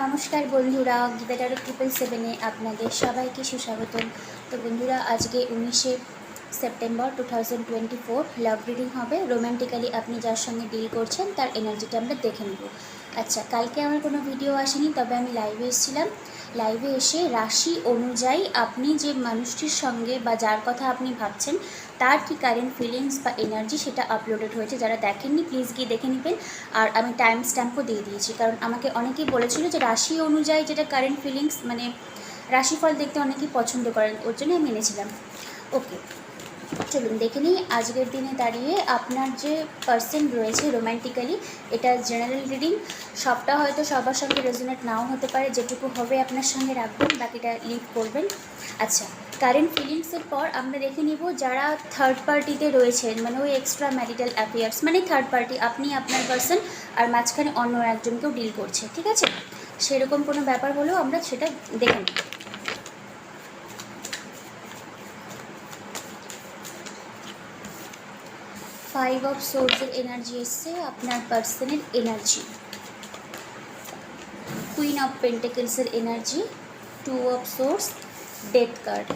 নমস্কার বন্ধুরা গীতাটারো ট্রিপল সেভেনে আপনাদের সবাইকে সুস্বাগতম। তো বন্ধুরা, আজকে উনিশে September two thousand twenty four love reading হবে। রোম্যান্টিক্যালি আপনি যার সঙ্গে ডিল করছেন, তার এনার্জিটা আমরা দেখে নেব। আচ্ছা কালকে আমার কোনো ভিডিও আসেনি, তবে আমি লাইভে এসেছিলাম। লাইভে এসে রাশি অনুযায়ী আপনি যে মানুষটির সঙ্গে বা যার কথা আপনি ভাবছেন, তার কি কারেন্ট ফিলিংস বা এনার্জি সেটা আপলোডেড হয়েছে? যারা দেখেননি প্লিজ গিয়ে দেখে নেবেন। আর আমি টাইম স্ট্যাম্পও দিয়ে দিয়েছি। কারণ আমাকে অনেকেই বলেছিল যে রাশি অনুযায়ী যেটা কারেন্ট ফিলিংস মানে রাশিফল দেখতে অনেকেই পছন্দ করেন, ওর জন্য আমি এনেছিলাম। ওকে চলুন দেখে নিই। আজকের দিনে দাঁড়িয়ে আপনার যে পার্সন রয়েছে রোম্যান্টিক্যালি এটা জেনারেল রিডিং সবটা হয়তো সবার সঙ্গে রেজোনেট নাও হতে পারে, যেটুকু হবে আপনার সঙ্গে রাখবেন, বাকিটা লিভ করবেন। আচ্ছা কারেন্ট ফিলিংসের পর আমরা দেখে নিব যারা থার্ড পার্টিতে রয়েছেন মানে ওই এক্সট্রা ম্যারিটাল অ্যাফেয়ার্স মানে থার্ড পার্টি আপনি আপনার পার্সন আর মাঝখানে অন্য একজনকেও ডিল করছে, ঠিক আছে? সেরকম কোনো ব্যাপার হলেও আমরা সেটা দেখে নিই। ফাইভ অফ সোর্সের এনার্জি এসছে, আপনার পার্সনের energy queen of পেন্টেকেলসের energy two of swords death card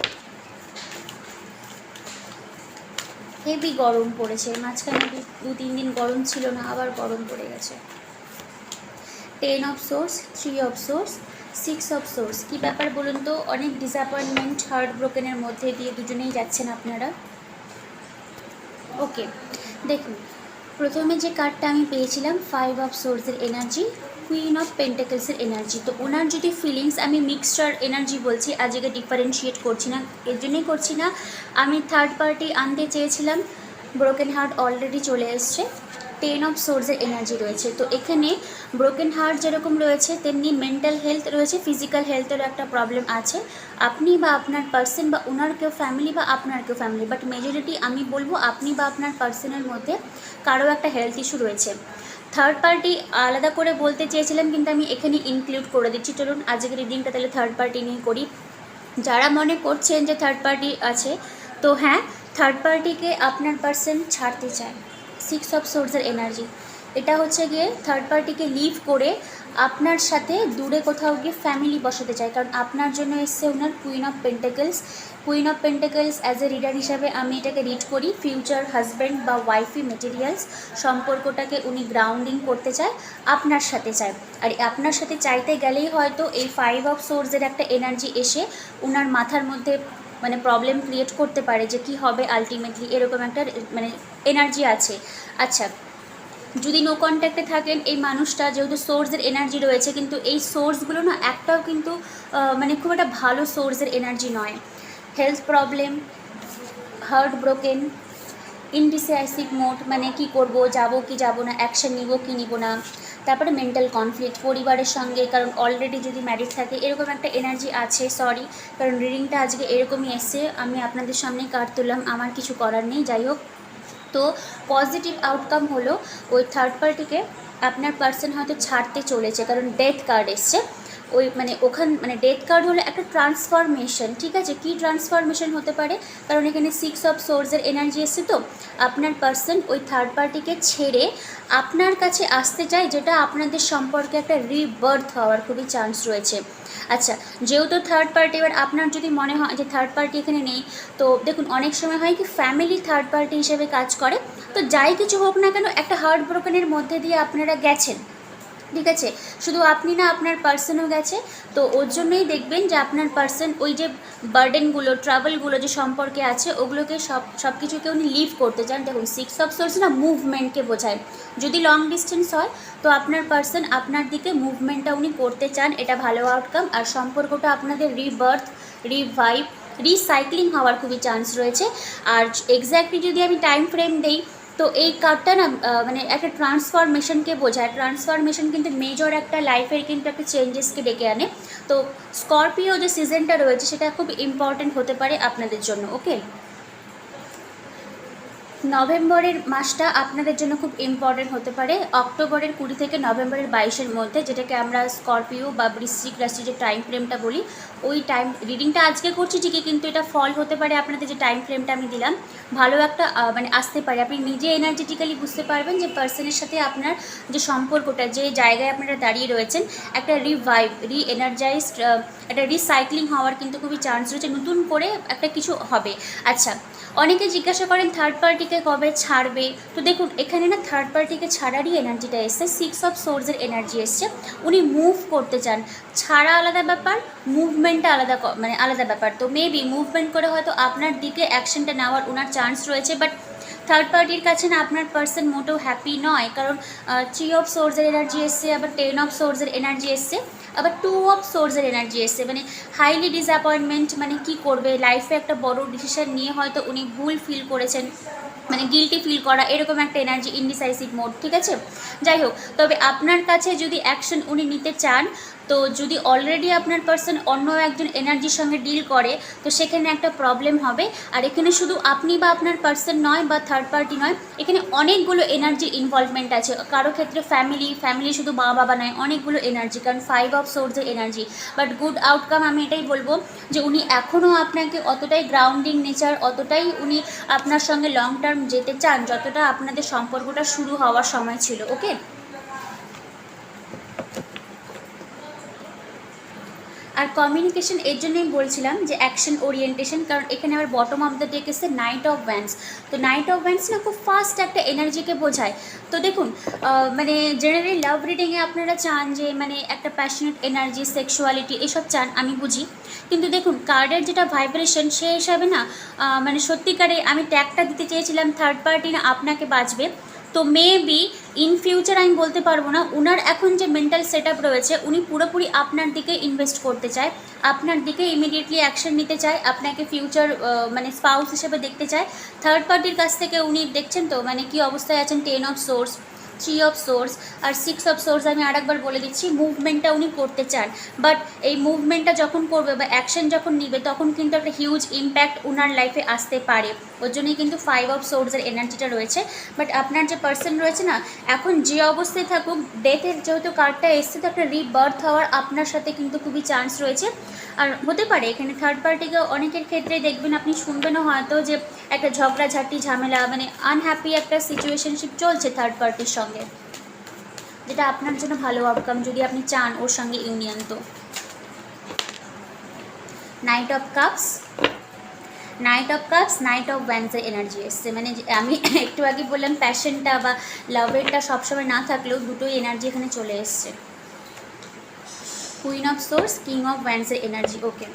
heavy গরম পড়েছে মাঝখানে দু- তিন দিন গরম ছিল না, আবার গরম পড়ে গেছে। Ten of swords three of swords six of swords কী ব্যাপার বলুন তো, অনেক ডিসঅ্যাপয়েন্টমেন্ট হার্ট ব্রোকেনের মধ্যে দিয়ে দুজনেই যাচ্ছেন আপনারা। ওকে দেখুন, প্রথমে যে কার্ডটা আমি পেয়েছিলাম ফাইভ অফ সোর্সের এনার্জি কুইন অফ পেন্টাকেলসের এনার্জি তো ওনার যদি ফিলিংস আমি মিক্সচার এনার্জি বলছি আজকে ডিফারেন্সিয়েট করছি না, এর জন্যই করছি না। আমি থার্ড পার্টি আনতে চেয়েছিলাম ব্রোকেন হার্ট অলরেডি চলে এসছে। টেন অফ সোর্সের এনার্জি রয়েছে। তো এখানে ব্রোকেন হার্ট যেরকম রয়েছে, তেমনি মেন্টাল হেলথ রয়েছে ফিজিক্যাল হেলথেরও একটা প্রবলেম আছে। আপনি বা আপনার পার্সন বা ওনার কেউ ফ্যামিলি বা আপনার কেউ ফ্যামিলি বাট মেজরিটি আমি বলব আপনি বা আপনার পার্সনের মধ্যে কারও একটা হেলথ ইস্যু রয়েছে। থার্ড পার্টি আলাদা করে বলতে চেয়েছিলাম, কিন্তু আমি এখানে ইনক্লুড করে দিচ্ছি। চলুন, আজকের রিডিংটা তাহলে থার্ড পার্টি নিয়ে করি। যারা মনে করছেন যে থার্ড পার্টি আছে, তো হ্যাঁ থার্ড পার্টিকে আপনার পার্সন ছাড়তে চায়। সিক্স অফ সোর্সের এনার্জি এটা হচ্ছে গিয়ে থার্ড পার্টিকে লিভ করে আপনার সাথে দূরে কোথাও গিয়ে ফ্যামিলি বসাতে চায়। কারণ আপনার জন্য এসছে ওনার queen of pentacles queen of pentacles as a reader হিসাবে আমি এটাকে রিড করি। ফিউচার হাজব্যান্ড বা ওয়াইফি মেটেরিয়ালস সম্পর্কটাকে উনি গ্রাউন্ডিং করতে চায়, আপনার সাথে চায়। আর আপনার সাথে চাইতে গেলেই হয়তো এই ফাইভ অফ সোর্সের একটা এনার্জি এসে ওনার মাথার মধ্যে মানে প্রবলেম ক্রিয়েট করতে পারে যে কি হবে আলটিমেটলি এরকম একটা মানে এনার্জি আছে। আচ্ছা যদি নো কন্ট্যাক্টে থাকেন, এই মানুষটা যেহেতু সোর্সের এনার্জি রয়েছে, কিন্তু এই সোর্সগুলো না একটাও কিন্তু মানে খুব একটা ভালো সোর্সের এনার্জি নয়। Health problem heart broken indecisive mode মানে কি করব, যাব কি যাব না অ্যাকশন নিব কি নিব না তারপরে মেন্টাল কনফ্লিক্ট পরিবারের সঙ্গে, কারণ অলরেডি যদি ম্যারিড থাকে, এরকম একটা এনার্জি আছে সরি কারণ রিডিংটা আজকে এরকমই এসছে, আমি আপনাদের সামনে কার্ড তুললাম, আমার কিছু করার নেই, যাই হোক। তো পজিটিভ আউটকাম হলো, ওই থার্ড পার্টিকে আপনার পার্সন হয়তো ছাড়তে চলেছে, কারণ ডেথ কার্ড এসছে। ওই মানে ওখান মানে ডেথ কার্ড হলো একটা ট্রান্সফরমেশন ঠিক আছে? কি ট্রান্সফরমেশন হতে পারে? কারণ এখানে সিক্স অফ সোর্সের এনার্জি এসছে তো। আপনার পার্সন ওই থার্ড পার্টিকে ছেড়ে আপনার কাছে আসতে চায়, যেটা আপনাদের সম্পর্কে একটা রিবার্থ হওয়ার খুবই চান্স রয়েছে। আচ্ছা যেহেতু থার্ড পার্টি এবার আপনার যদি মনে হয় যে থার্ড পার্টি এখানে নেই, তো দেখুন, অনেক সময় হয় কি ফ্যামিলি থার্ড পার্টি হিসেবে কাজ করে। তো যাই কিছু হোক না কেন, একটা হার্ট ব্রোকেনের মধ্যে দিয়ে আপনারা গেছেন। ঠিক আছে? শুধু আপনি না আপনার পার্সনও গেছে, তো ওর জন্যই দেখবেন যে আপনার পার্সন ওই যে বার্ডেনগুলো ট্রাভেলগুলো যে সম্পর্কে আছে, ওগুলোকে সব সব কিছুকে উনি লিভ করতে চান। দেখুন সিক্স অফ সোর্স না মুভমেন্টকে বোঝায়। যদি লং ডিস্টেন্স হয়, তো আপনার পার্সন আপনার দিকে মুভমেন্টটা উনি করতে চান, এটা ভালো আউটকাম আর সম্পর্কটা আপনাদের রিবার্থ রিভাইভ রিসাইক্লিং হওয়ার খুবই চান্স রয়েছে। আর এক্স্যাক্টলি যদি আমি টাইম ফ্রেম দেই তো এই কার্ডটা না মানে একটা ট্রান্সফরমেশনকে বোঝায়। ট্রান্সফরমেশন কিন্তু মেজর একটা লাইফের কিন্তু একটা চেঞ্জেসকে ডেকে আনে। তো স্করপিও যে সিজনটা রয়েছে, সেটা খুব ইম্পর্টেন্ট হতে পারে আপনাদের জন্য ওকে নভেম্বরের মাসটা আপনাদের জন্য খুব ইম্পর্টেন্ট হতে পারে। অক্টোবরের কুড়ি থেকে নভেম্বরের বাইশের মধ্যে, যেটাকে আমরা স্করপিও বা বৃশ্চিক রাশির যে টাইম ফ্রেমটা বলি ওই টাইম রিডিংটা আজকে করছি, ঠিকই কিন্তু এটা ফল হতে পারে আপনাদের যে টাইম ফ্রেমটা আমি দিলাম। ভালো একটা মানে আসতে পারে। আপনি নিজে এনার্জেটিক্যালি বুঝতে পারবেন যে পার্সনের সাথে আপনার যে সম্পর্কটা, যে জায়গায় আপনারা দাঁড়িয়ে রয়েছেন, একটা রিভাইভ রি এনার্জাইজড একটা রিসাইক্লিং হওয়ার কিন্তু খুবই চান্স রয়েছে। নতুন করে একটা কিছু হবে। আচ্ছা অনেকে জিজ্ঞাসা করেন থার্ড পার্টিকে কবে ছাড়বে? তো দেখুন, এখানে না থার্ড পার্টিকে ছাড়ারই এনার্জিটা এসছে। সিক্স অফ সোর্সের এনার্জি এসছে। উনি মুভ করতে চান। ছাড়া আলাদা ব্যাপার মুভমেন্টটা আলাদা মানে আলাদা ব্যাপার। তো মেবি মুভমেন্ট করে হয়তো আপনার দিকে অ্যাকশনটা নেওয়ার ওনার চান্স রয়েছে বাট থার্ড পার্টির কাছে না আপনার পার্সন মোটেও হ্যাপি নয়। কারণ থ্রি অফ সোর্সের এনার্জি এসছে, আবার টেন অফ সোর্সের এনার্জি এসছে, আবার টু অফ সোর্সের এনার্জি এসছে। মানে হাইলি ডিসঅ্যাপয়েন্টমেন্ট মানে কি করবে? লাইফে একটা বড় ডিসিশন নিয়ে হয়তো উনি ভুল ফিল করেছেন মানে গিলটি ফিল করা, এরকম একটা এনার্জি ইনডিসাইসিভ মোড ঠিক আছে? যাই হোক, তবে আপনার কাছে যদি অ্যাকশন উনি নিতে চান তো যদি অলরেডি আপনার পার্সন অন্য একজন এনার্জির সঙ্গে ডিল করে, তো সেখানে একটা প্রবলেম হবে। আর এখানে শুধু আপনি বা আপনার পার্সন নয় বা থার্ড পার্টি নয়, এখানে অনেকগুলো এনার্জির ইনভলভমেন্ট আছে। কারও ক্ষেত্রে ফ্যামিলি ফ্যামিলি শুধু মা বাবা নয়, অনেকগুলো এনার্জি কারণ ফাইভ অফ সোর্সের এনার্জি বাট গুড আউটকাম আমি এটাই বলব যে উনি এখনও আপনাকে অতটাই গ্রাউন্ডিং নেচার অতটাই উনি আপনার সঙ্গে লং টার্ম যেতে চান, যতটা আপনাদের সম্পর্কটা শুরু হওয়ার সময় ছিল ওকে আর কমিউনিকেশন এর জন্যই বলছিলাম যে অ্যাকশন ওরিয়েন্টেশন কারণ এখানে আবার বটম অফ দ্য ডেক এসে নাইট অফ ভ্যান্স তো নাইট অফ ভ্যান্স না খুব ফাস্ট একটা এনার্জিকে বোঝায়। তো দেখুন মানে জেনারেলি লাভ রিডিংয়ে আপনারা চান যে মানে একটা প্যাশনেট এনার্জি সেক্সুয়ালিটি এসব চান, আমি বুঝি। কিন্তু দেখুন কার্ডের যেটা ভাইব্রেশন সে হিসাবে না মানে সত্যিকারে আমি ট্যাগটা দিতে চেয়েছিলাম থার্ড পার্টি না, আপনাকে বাঁচবে। তো মে বি ইন ফিউচার আমি বলতে পারব না, উনার এখন যে মেন্টাল সেট রয়েছে, উনি পুরোপুরি আপনার দিকে ইনভেস্ট করতে চায়, আপনার দিকে ইমিডিয়েটলি অ্যাকশন নিতে চায়, আপনাকে ফিউচার মানে স্পাউস হিসেবে দেখতে চায়। থার্ড পার্টির কাছ থেকে উনি দেখছেন তো মানে কি অবস্থায় আছেন ten of swords three of swords R six of swords আমি আরেকবার বলে দিচ্ছি মুভমেন্টটা উনি করতে চান। বাট এই মুভমেন্টটা যখন করবে বা অ্যাকশন যখন নিবে, তখন কিন্তু একটা হিউজ ইম্প্যাক্ট ওনার লাইফে আসতে পারে। ওর জন্যই কিন্তু ফাইভ অফ সোর্সের এনার্জিটা রয়েছে। বাট আপনার যে পার্সন রয়েছে না, এখন যে অবস্থায় থাকুক ডেথের যেহেতু কার্ডটা এসছে, তো একটা রিবার্থ হওয়ার আপনার সাথে কিন্তু খুবই চান্স রয়েছে। আর হতে পারে, এখানে থার্ড পার্টিকে অনেকের ক্ষেত্রে দেখবেন, আপনি শুনবেনও হয়তো যে একটা ঝগড়াঝাটি, ঝামেলা মানে আনহ্যাপি একটা সিচুয়েশনশিপ চলছে থার্ড পার্টির সঙ্গে। যেটা আপনার জন্য ভালো আউটকাম যদি আপনি চান ওর সঙ্গে ইউনিয়ন তো। Knight of cups knight of cups knight of ব্যান্সের energy এসছে। মানে আমি একটু আগে বললাম প্যাশনটা বা লাভেরটা সবসময় না থাকলেও দুটোই এনার্জি এখানে চলে এসছে। Queen of swords king of ব্যান্ডসের energy okay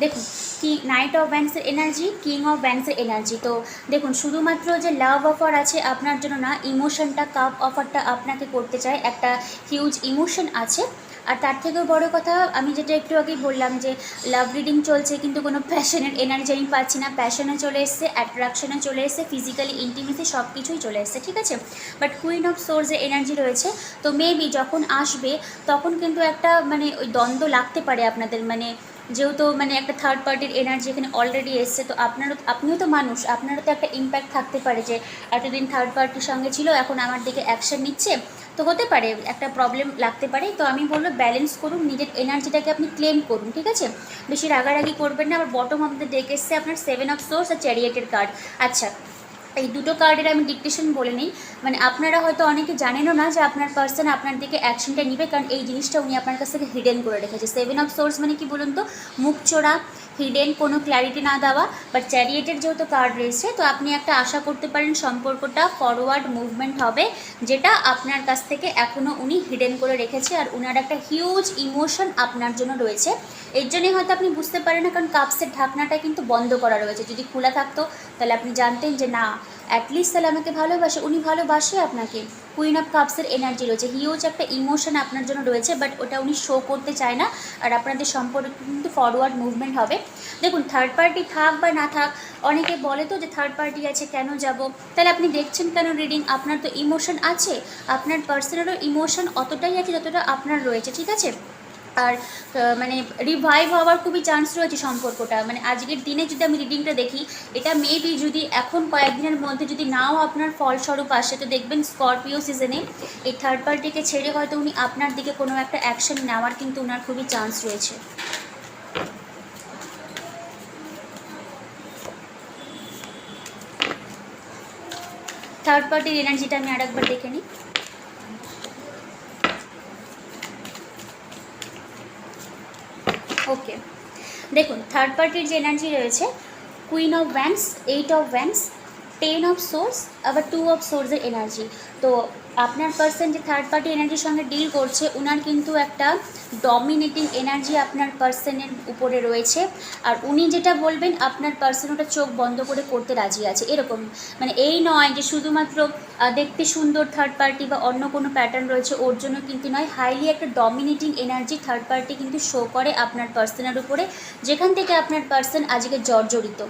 দেখুন কি নাইট অফ ব্যান্ডসের এনার্জি কিং অফ ব্যান্ডসের এনার্জি তো দেখুন, শুধুমাত্র যে লাভ অফার আছে আপনার জন্য না ইমোশনটা কাপ অফারটা আপনাকে করতে চায়। একটা হিউজ ইমোশন আছে। আর তার থেকেও বড় কথা, আমি যেটা একটু আগেই বললাম যে লাভ রিডিং চলছে, কিন্তু কোনো প্যাশনের এনার্জি আমি পাচ্ছি না। প্যাশনে চলে এসছে অ্যাট্রাকশনে চলে এসছে ফিজিক্যালি ইন্টিমেসি সব কিছুই চলে এসছে, ঠিক আছে? বাট কুইন অফ সোর্সের এনার্জি রয়েছে। তো মেবি যখন আসবে, তখন কিন্তু একটা মানে ওই দ্বন্দ্ব লাগতে পারে আপনাদের। মানে যেহেতু মানে একটা থার্ড পার্টির এনার্জি এখানে অলরেডি এসছে, তো আপনারও, আপনিও তো মানুষ, আপনারও তো একটা ইম্প্যাক্ট থাকতে পারে যে এতদিন থার্ড পার্টির সঙ্গে ছিল, এখন আমার দিকে অ্যাকশন নিচ্ছে। তো হতে পারে, একটা প্রবলেম লাগতে পারে। তো আমি বলব ব্যালেন্স করুন, নিজের এনার্জিটাকে আপনি ক্লেম করুন, ঠিক আছে? বেশি রাগারাগি করবেন না, আবার বটম দ্য ডেক এসছে আপনার সেভেন অফ সোর্স আর চ্যারিয়েটের কার্ড আচ্ছা এই দুটো কার্ডের আমি ডিকটেশন বলে নিই। মানে আপনারা হয়তো অনেকে জানেনও না যে আপনার পার্সন আপনার দিকে অ্যাকশনটা নিবে, কারণ এই জিনিসটা উনি আপনার কাছ থেকে হিডেন করে রেখেছে। সেভেন অফ সোর্স মানে কি বলুন তো? মুখ চোরা হিডেন কোনো ক্ল্যারিটি না দেওয়া বাট চ্যারিয়েটের যেহেতু কার্ড রয়েছে, তো আপনি একটা আশা করতে পারেন সম্পর্কটা ফরওয়ার্ড মুভমেন্ট হবে, যেটা আপনার কাছ থেকে এখনও উনি হিডেন করে রেখেছে, আর উনার একটা হিউজ ইমোশন আপনার জন্য রয়েছে। এর জন্যই হয়তো আপনি বুঝতে পারেন না, কারণ কাপসের ঢাকনাটা কিন্তু বন্ধ করা রয়েছে। যদি খোলা থাকতো, তাহলে আপনি জানতেন যে না অ্যাটলিস্ট তাহলে আমাকে ভালোবাসে, উনি ভালোবাসে আপনাকে। কুইন অফ কাপসের এনার্জি রয়েছে। হিউজ একটা ইমোশন আপনার জন্য রয়েছে বাট ওটা উনি শো করতে চায় না। আর আপনাদের সম্পর্ক কিন্তু ফরওয়ার্ড মুভমেন্ট হবে। দেখুন থার্ড পার্টি থাক বা না থাক, অনেকে বলে তো যে থার্ড পার্টি আছে, কেন যাব? তাহলে আপনি দেখছেন কেন রিডিং আপনার তো ইমোশন আছে। আপনার পার্সোনালও ইমোশন অতটাই আছে যতটা আপনার রয়েছে, ঠিক আছে? আর মানে রিভাইভ হওয়ার খুবই চান্স রয়েছে সম্পর্কটা। মানে আজকের দিনে যদি আমি রিডিংটা দেখি, এটা মেবি যদি এখন কয়েকদিনের মধ্যে যদি নাও আপনার ফলস্বরূপ আসে, তো দেখবেন স্করপিও সিজনে এই থার্ড পার্টিকে ছেড়ে হয়তো উনি আপনার দিকে কোনো একটা অ্যাকশন নেওয়ার কিন্তু ওনার খুবই চান্স রয়েছে। থার্ড পার্টির এনার্জিটা আমি আরেকবার দেখে নিই। ওকে দেখুন থার্ড পার্টির যে এনার্জি রয়েছে queen of wands eight of wands ten of swords আবার টু অফ সোর্সের এনার্জি তো আপনার পার্সন যে থার্ড পার্টি এনার্জির সঙ্গে ডিল করছে ওনার কিন্তু একটা ডমিনেটিং এনার্জি আপনার পার্সনের উপরে রয়েছে। আর উনি যেটা বলবেন, আপনার পার্সন ওটা চোখ বন্ধ করে করতে রাজি আছে। এরকম মানে এই নয় যে শুধুমাত্র দেখতে সুন্দর থার্ড পার্টি বা অন্য কোনো প্যাটার্ন রয়েছে, ওর জন্য কিন্তু নয় হাইলি একটা ডমিনেটিং এনার্জি থার্ড পার্টি কিন্তু শো করে আপনার পার্সনের উপরে, যেখান থেকে আপনার পার্সন আজকে জর্জরিত।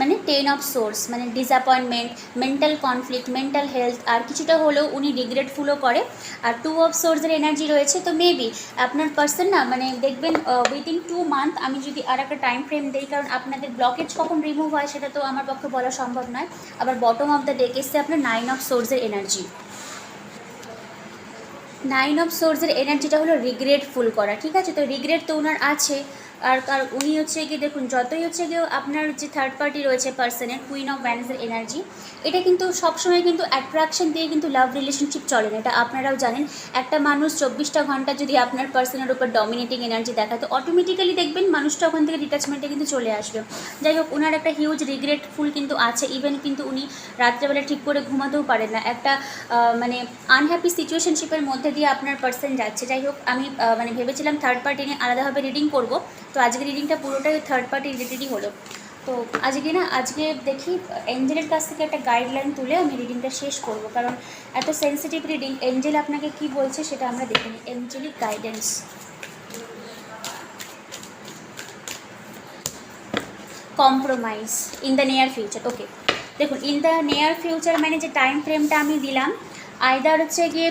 মানে টেন অফ সোর্স মানে disappointment mental conflict mental health আর কিছুটা হলেও উনি রিগ্রেটফুলও করে। আর টু অফ সোর্সের এনার্জি রয়েছে, তো মেবি আপনার পার্সন না মানে দেখবেন উইদিন টু মান্থ আমি যদি আর একটা টাইম ফ্রেম দিই, কারণ আপনাদের ব্লকেজ কখন রিমুভ হয়, সেটা তো আমার পক্ষে বলা সম্ভব নয়। আবার বটম অফ দ্য ডেক এসছে আপনার নাইন অফ সোর্সের এনার্জি নাইন অফ সোর্সের এনার্জিটা হলো রিগ্রেটফুল করা, ঠিক আছে? তো রিগ্রেট তো ওনার আছে, আর কার, উনি হচ্ছে গিয়ে দেখুন, যতই হচ্ছে গিয়ে আপনার যে থার্ড পার্টি রয়েছে পার্সনের কুইন অফ ব্যান্সের এনার্জি এটা কিন্তু সবসময় কিন্তু অ্যাট্রাকশন দিয়ে কিন্তু লাভ রিলেশনশিপ চলে না। এটা আপনারাও জানেন, একটা মানুষ চব্বিশটা ঘণ্টা যদি আপনার পার্সনের উপর ডমিনেটিং এনার্জি দেখায়, তো অটোমেটিক্যালি দেখবেন মানুষটা ওখান থেকে ডিটাচমেন্টে কিন্তু চলে আসবে। যাই হোক, ওনার একটা হিউজ রিগ্রেটফুল কিন্তু আছে ইভেন কিন্তু উনি রাত্রেবেলা ঠিক করে ঘুমাতেও পারেন না। একটা মানে আনহ্যাপি সিচুয়েশনশিপের মধ্যে দিয়ে আপনার পার্সন যাচ্ছে, যাই হোক, আমি মানে ভেবেছিলাম থার্ড পার্টি নিয়ে আলাদাভাবে রিডিং করব, তো আজকে রিডিংটা পুরোটাই থার্ড পার্টি রিলেটেডই হলো। তো আজকে না, আজকে দেখি এঞ্জেলের কাছ থেকে একটা গাইডলাইন তুলে আমি রিডিংটা শেষ করব, কারণ এত সেন্সিটিভ রিডিং এঞ্জেল আপনাকে কি বলছে সেটা আমরা দেখে নিই। Angelic guidance compromise in the near future okay দেখুন ইন দ্য নিয়ার ফিউচার মানে যে টাইম ফ্রেমটা আমি দিলাম আইদার হচ্ছে গিয়ে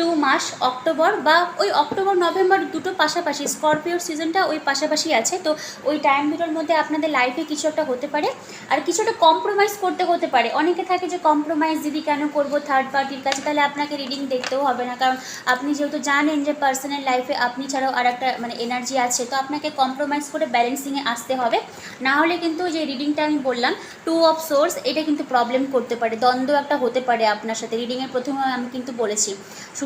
টু মাস অক্টোবর বা ওই অক্টোবর, নভেম্বর দুটো পাশাপাশি স্করপিওর সিজনটা ওই পাশাপাশি আছে। তো ওই টাইম দুটোর মধ্যে আপনাদের লাইফে কিছু একটা হতে পারে। আর কিছুটা কম্প্রোমাইজ করতে হতে পারে। অনেকে থাকে যে কম্প্রোমাইজ দিদি কেন করব থার্ড পার্টির কাছে? তাহলে আপনাকে রিডিং দেখতেও হবে না। কারণ আপনি যেহেতু জানেন যে পার্সোনাল লাইফে আপনি ছাড়াও আর একটা মানে এনার্জি আছে। তো আপনাকে কম্প্রোমাইজ করে ব্যালেন্সিংয়ে আসতে হবে। না হলে কিন্তু যে রিডিংটা আমি বললাম টু অফ সোর্স এটা কিন্তু প্রবলেম করতে পারে। দ্বন্দ্ব একটা হতে পারে আপনার সাথে। রিডিংয়ের প্রথমে আমি কিন্তু বলেছি।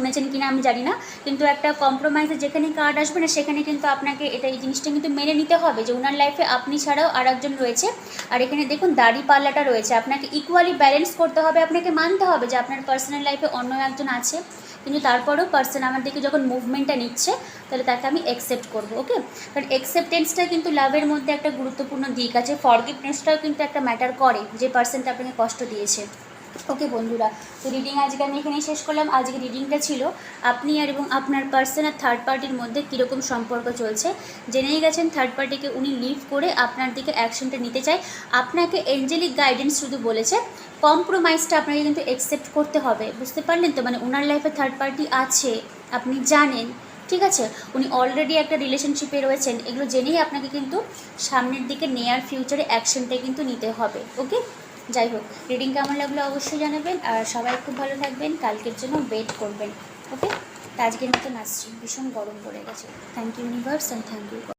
শুনেছেন কিনা আমি জানি না, কিন্তু একটা কম্প্রোমাইজে যেখানে কার্ড আসবে না, সেখানে কিন্তু আপনাকে এটা, এই জিনিসটা কিন্তু মেনে নিতে হবে যে ওনার লাইফে আপনি ছাড়াও আর একজন রয়েছে। আর এখানে দেখুন, দাড়ি পাল্লাটা রয়েছে। আপনাকে ইকুয়ালি ব্যালেন্স করতে হবে, আপনাকে মানতে হবে যে আপনার পার্সোনাল লাইফে অন্য একজন আছে। কিন্তু তারপরেও পার্সন আমার দিকে যখন মুভমেন্টটা নিচ্ছে, তাহলে তাকে আমি অ্যাকসেপ্ট করব ওকে কারণ অ্যাকসেপ্টেন্সটা কিন্তু লাভের মধ্যে একটা গুরুত্বপূর্ণ দিক আছে। ফরগিভনেসটাও কিন্তু একটা ম্যাটার করে যে পার্সনটা আপনাকে কষ্ট দিয়েছে। ওকে বন্ধুরা, তো রিডিং আজকে আমি এখানেই শেষ করলাম। আজকে রিডিংটা ছিল আপনি আর এবং আপনার পার্সন আর থার্ড পার্টির মধ্যে কীরকম সম্পর্ক চলছে। জেনেই গেছেন থার্ড পার্টিকে উনি লিভ করে আপনার দিকে অ্যাকশনটা নিতে চায়। আপনাকে এঞ্জেলিক গাইডেন্স শুধু বলেছে কম্প্রোমাইজটা আপনাকে কিন্তু অ্যাকসেপ্ট করতে হবে। বুঝতে পারলেন তো? মানে ওনার লাইফে থার্ড পার্টি আছে, আপনি জানেন। ঠিক আছে? উনি অলরেডি একটা রিলেশনশিপে রয়েছেন। এগুলো জেনেই আপনাকে কিন্তু সামনের দিকে নেয়ার ফিউচারে অ্যাকশনটা কিন্তু নিতে হবে। ওকে যাই হোক রিডিং কেমন লাগল অবশ্যই জানাবেন আর সবাই খুব ভালো থাকবেন, কালকের জন্য ওয়েট করবেন ওকে তো আজকের মতন আসছি, ভীষণ গরম পড়ে গেছে। Thank you universe and thank you